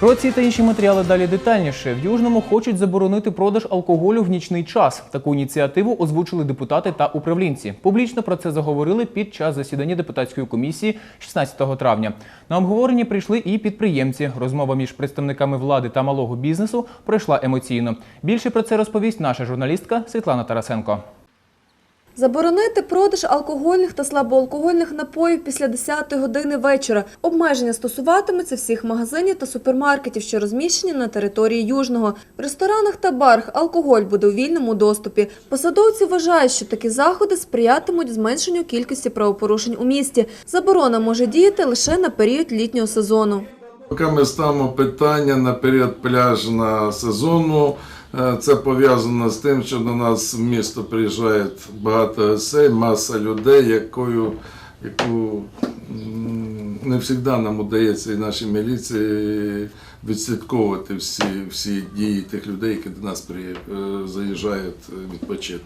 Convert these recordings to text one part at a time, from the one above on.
Про ці та інші матеріали далі детальніше. В Южному хочуть заборонити продаж алкоголю в нічний час. Таку ініціативу озвучили депутати та управлінці. Публічно про це заговорили під час засідання депутатської комісії 16 травня. На обговорення прийшли і підприємці. Розмова між представниками влади та малого бізнесу пройшла емоційно. Більше про це розповість наша журналістка Світлана Тарасенко. Заборонити продаж алкогольних та слабоалкогольних напоїв після 10 години вечора. Обмеження стосуватиметься всіх магазинів та супермаркетів, що розміщені на території Южного. В ресторанах та барах алкоголь буде у вільному доступі. Посадовці вважають, що такі заходи сприятимуть зменшенню кількості правопорушень у місті. Заборона може діяти лише на період літнього сезону. Поки ми ставимо питання на період пляжного сезону, це пов'язано з тим, що до нас в місто приїжджає багато гостей, маса людей, якою, яку не завжди нам удається і нашій міліції відслідковувати всі, всі дії тих людей, які до нас при, е, заїжджають е, відпочити.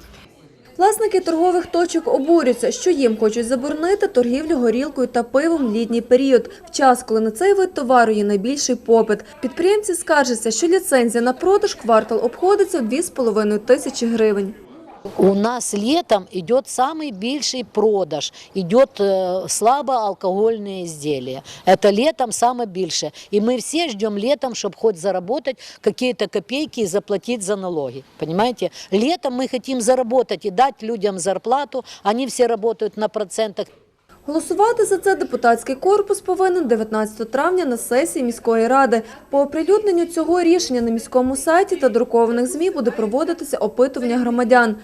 Власники торгових точок обурюються, що їм хочуть заборонити торгівлю горілкою та пивом в літній період, в час, коли на цей вид товару є найбільший попит. Підприємці скаржаться, що ліцензія на продаж квартал обходиться в 2,5 тисячі гривень. У нас летом идет самый больший продаж, идет э, слабоалкогольные изделия. Это летом самое большее. И мы все ждем летом, чтобы хоть заработать какие-то копейки и заплатить за налоги. Понимаете? Летом мы хотим заработать и дать людям зарплату. Они все работают на процентах. Голосувати за це депутатський корпус повинен 19 травня на сесії міської ради. По оприлюдненню цього рішення на міському сайті та друкованих ЗМІ буде проводитися опитування громадян.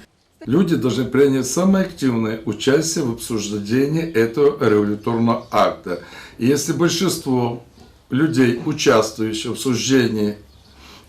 Люди должны принять самое активное участие в обсуждении этого регуляторного акта. И если большинство людей, участвующих в обсуждении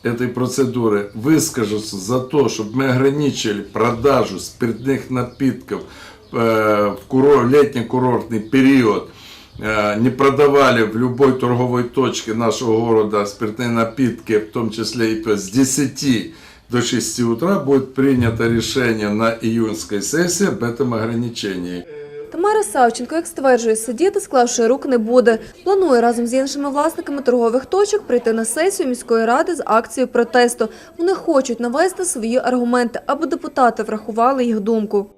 этой процедуры, выскажутся за то, чтобы мы ограничили продажу спиртных напитков э, в курор- летний курортный период, э, не продавали в любой торговой точке нашего города спиртные напитки, в том числе и пиво, с 10 до 6 утра будет принято решение на июньской сессии об этом ограничении. Тамара Савченко, як стверджує, сидіти, склавши рук, не буде. Планує разом з іншими власниками торгових точок прийти на сесію міської ради з акцією протесту. Вони хочуть навести свої аргументи, аби депутати врахували їх думку.